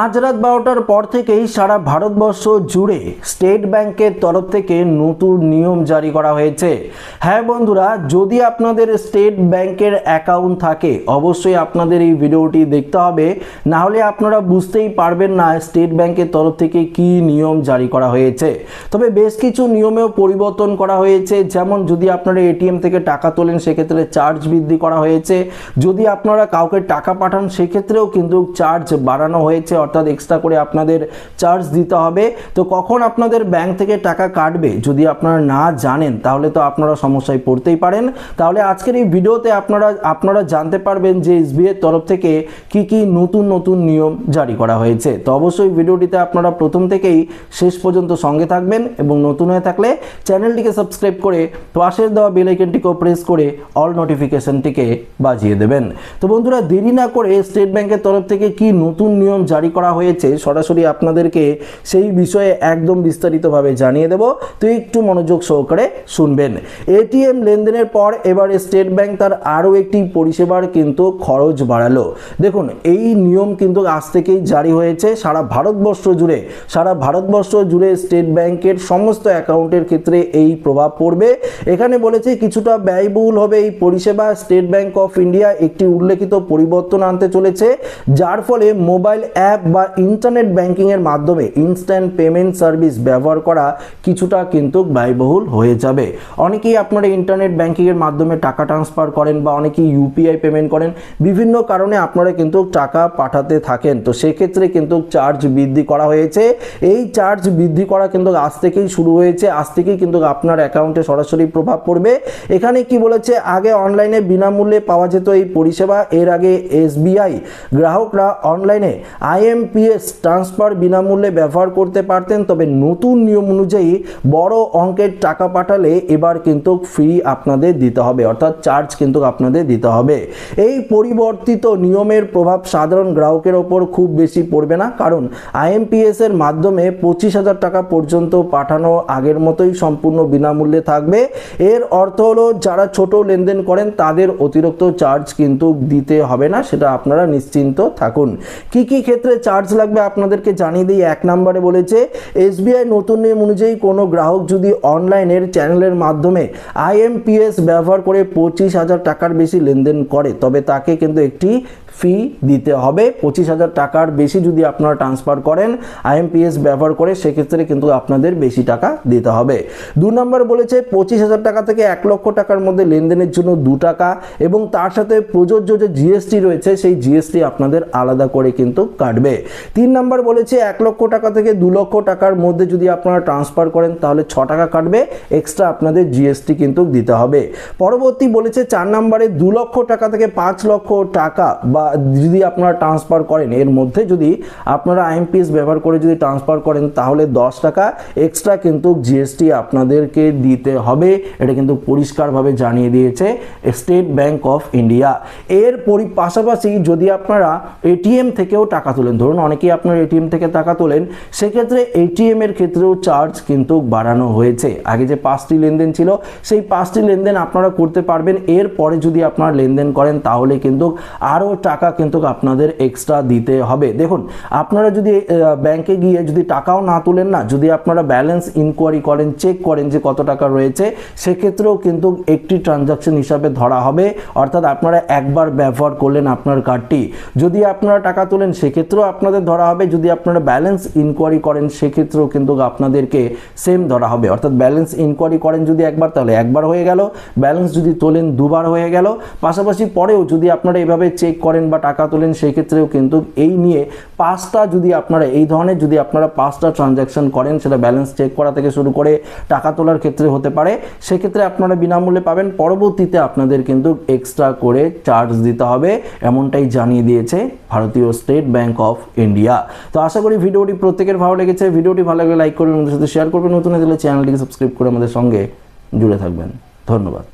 আজ রাত বারোটার পর থেকেই সারা ভারতবর্ষ জুড়ে স্টেট ব্যাংকের তরফ থেকে নতুন নিয়ম জারি করা হয়েছে। হ্যাঁ বন্ধুরা, যদি আপনাদের স্টেট ব্যাংকের অ্যাকাউন্ট থাকে, অবশ্যই আপনাদের এই ভিডিওটি দেখতে হবে। না হলে আপনারা বুঝতেই পারবেন না স্টেট ব্যাংকের তরফ থেকে কি নিয়ম জারি করা হয়েছে। তবে বেশ কিছু নিয়মেও পরিবর্তন করা হয়েছে। যেমন যদি আপনারা এটিএম থেকে টাকা তোলেন, সেক্ষেত্রে চার্জ বৃদ্ধি করা হয়েছে। যদি আপনারা কাউকে টাকা পাঠান, সেক্ষেত্রেও কিন্তু চার্জ বাড়ানো হয়েছে। অর্থাৎ এক্সট্রা করে আপনাদের চার্জ দিতে হবে। তো কখন আপনাদের ব্যাংক থেকে টাকা কাটবে যদি আপনারা না জানেন, তাহলে তো আপনারা সমস্যায় পড়তেই পারেন। তাহলে আজকের এই ভিডিওতে আপনারা আপনারা জানতে পারবেন যে এসবিআই এর তরফ থেকে কি কি নতুন নতুন নিয়ম জারি করা হয়েছে। তো অবশ্যই ভিডিওটিতে আপনারা প্রথম থেকেই শেষ পর্যন্ত সঙ্গে থাকবেন এবং নতুন হয়ে থাকলে চ্যানেলটিকে সাবস্ক্রাইব করে পাশের দেওয়া বেল আইকনটিকেও প্রেস করে অল নোটিফিকেশনটিকে বাজিয়ে দেবেন। তো বন্ধুরা, দেরি না করে স্টেট ব্যাংকের তরফ থেকে কি নতুন নিয়ম জারি করা হয়েছে, সরাসরি আপনাদেরকে সেই বিষয়ে একদম বিস্তারিতভাবে জানিয়ে দেব। তো একটু মনোযোগ সহকারে শুনবেন। এটিএম লেনদেনের পর এবার স্টেট ব্যাংক তার আরও একটি পরিষেবার কিন্তু খরচ বাড়ালো। দেখুন, এই নিয়ম কিন্তু আজ থেকেই জারি হয়েছে। সারা ভারতবর্ষ জুড়ে, সারা ভারতবর্ষ জুড়ে স্টেট ব্যাংকের সমস্ত অ্যাকাউন্টের ক্ষেত্রে এই প্রভাব পড়বে। এখানে বলেছে, কিছুটা ব্যয়বহুল হবে এই পরিষেবা। স্টেট ব্যাংক অফ ইন্ডিয়া একটি উল্লেখিত পরিবর্তন আনতে চলেছে, যার ফলে মোবাইল অ্যাপ বা ইন্টারনেট ব্যাংকিংয়ের মাধ্যমে ইনস্ট্যান্ট পেমেন্ট সার্ভিস ব্যবহার করা কিছুটা কিন্তু ব্যয়বহুল হয়ে যাবে। অনেকেই আপনারা ইন্টারনেট ব্যাংকিংয়ের মাধ্যমে টাকা ট্রান্সফার করেন বা অনেকেই ইউপিআই পেমেন্ট করেন। বিভিন্ন কারণে আপনারা কিন্তু টাকা পাঠাতে থাকেন। তো সেক্ষেত্রে কিন্তু চার্জ বৃদ্ধি করা হয়েছে। এই চার্জ বৃদ্ধি করা কিন্তু আজ থেকেই শুরু হয়েছে। আজ থেকেই কিন্তু আপনার অ্যাকাউন্টে সরাসরি প্রভাব পড়বে। এখানে কি বলেছে? আগে অনলাইনে বিনামূল্যে পাওয়া যেত এই পরিষেবা। এর আগে এসবিআই গ্রাহকরা অনলাইনে আইএমপিএস ট্রান্সফার বিনামূল্যে ব্যবহার করতে পারতেন, তবে নতুন নিয়ম অনুযায়ী বড় অঙ্কের টাকা পাঠালে এবার কিন্তু ফ্রি আপনাদের দিতে হবে, অর্থাৎ চার্জ কিন্তু আপনাদের দিতে হবে। এই পরিবর্তিত নিয়মের প্রভাব সাধারণ গ্রাহকের ওপর খুব বেশি পড়বে না, কারণ আইএমপিএস এর মাধ্যমে পঁচিশ হাজার টাকা পর্যন্ত পাঠানো আগের মতোই সম্পূর্ণ বিনামূল্যে থাকবে। এর অর্থ হলো, যারা ছোট লেনদেন করেন, তাদের অতিরিক্ত চার্জ কিন্তু দিতে হবে না, সেটা আপনারা নিশ্চিন্ত থাকুন। কি কি ক্ষেত্রে চার্জ লাগবে আপনাদেরকে জানিয়ে দিই, এক নম্বরে বলেছে এসবিআই নতুন নিয়ম অনুযায়ী কোনো গ্রাহক যদি অনলাইনের চ্যানেলের মাধ্যমে আইএমপিএস ব্যবহার করে পঁচিশ হাজার টাকার বেশি লেনদেন করে, তবে তাকে কিন্তু একটি ফি দিতে হবে। পঁচিশ হাজার টাকার বেশি যদি আপনারা ট্রান্সফার করেন আইএমপিএস ব্যবহার করে সেক্ষেত্রে কিন্তু আপনাদের বেশি টাকা দিতে হবে। দু নম্বর বলেছে, পঁচিশ হাজার টাকা থেকে এক লক্ষ টাকার মধ্যে লেনদেনের জন্য দু টাকা এবং তার সাথে প্রযোজ্য যে জিএসটি রয়েছে, সেই জিএসটি আপনাদের আলাদা করে কিন্তু কাটবে। তিন নম্বর বলেছে, এক লক্ষ টাকা থেকে দু লক্ষ টাকার মধ্যে যদি আপনারা ট্রান্সফার করেন, তাহলে ছ টাকা কাটবে। এক্সট্রা আপনাদের জিএসটি কিন্তু দিতে হবে। পরবর্তী বলেছে, চার নম্বরে দু লক্ষ টাকা থেকে পাঁচ লক্ষ টাকা বা যদি আপনারা ট্রান্সফার করেন, এর মধ্যে যদি আপনারা আইএমপিএস ব্যবহার করে যদি ট্রান্সফার করেন, তাহলে দশ টাকা এক্সট্রা কিন্তু জিএসটি আপনাদেরকে দিতে হবে। এটা কিন্তু পরিষ্কারভাবে জানিয়ে দিয়েছে স্টেট ব্যাংক অফ ইন্ডিয়া এর পরি, পাশাপাশি যদি আপনারা এটিএম থেকেও টাকা তোলেন, ধরুন অনেকেই আপনার এটিএম থেকে টাকা তোলেন, সেক্ষেত্রে এটিএম এর ক্ষেত্রেও চার্জ কিন্তু বাড়ানো হয়েছে। আগে যে পাঁচটি লেনদেন ছিল, সেই পাঁচটি লেনদেন আপনারা করতে পারবেন। এর পরে যদি আপনারা লেনদেন করেন, তাহলে কিন্তু আরও টাকা কিন্তু আপনাদের এক্সট্রা দিতে হবে। দেখুন, আপনারা যদি ব্যাংকে গিয়ে যদি টাকাও না তুলেন না, যদি আপনারা ব্যালেন্স ইনকোয়ারি করেন চেক করেন যে কত টাকা রয়েছে, সেক্ষেত্রেও কিন্তু একটি ট্রানজাকশন হিসাবে ধরা হবে। অর্থাৎ আপনারা একবার ব্যবহার করলেন আপনার কার্ডটি যদি আপনারা টাকা তোলেন, সেক্ষেত্রেও আপনাদের ধরা হবে। যদি আপনারা ব্যালেন্স ইনকোয়ারি করেন, সেক্ষেত্রেও কিন্তু আপনাদেরকে সেম ধরা হবে। অর্থাৎ ব্যালেন্স ইনকোয়ারি করেন যদি একবার, তাহলে একবার হয়ে গেল। ব্যালেন্স যদি তোলেন, দুবার হয়ে গেল। পাশাপাশি পরেও যদি আপনারা এভাবে চেক করেন বা টাকা তোলেন, সেই ক্ষেত্রেও কিন্তু এই নিয়ে পাঁচটা যদি আপনারা, এই ধরনের যদি আপনারা পাঁচটা ট্রানজ্যাকশন করেন, সেটা ব্যালেন্স চেক করা থেকে শুরু করে টাকা তোলার ক্ষেত্রে হতে পারে। সেক্ষেত্রে আপনারা বিনামূল্যে পাবেন। পরবর্তীতে আপনাদের কিন্তু এক্সট্রা করে চার্জ দিতে হবে, এমনটাই জানিয়ে দিয়েছে ভারতীয় স্টেট ব্যাংক অফ ইন্ডিয়া তো আশা করি ভিডিওটি প্রত্যেকের ভালো লেগেছে। ভিডিওটি ভালো লাগলে লাইক করবেন, আমাদের সাথে শেয়ার করবেন। নতুন হলে চ্যানেলটিকে সাবস্ক্রাইব করে আমাদের সঙ্গে জুড়ে থাকবেন। ধন্যবাদ।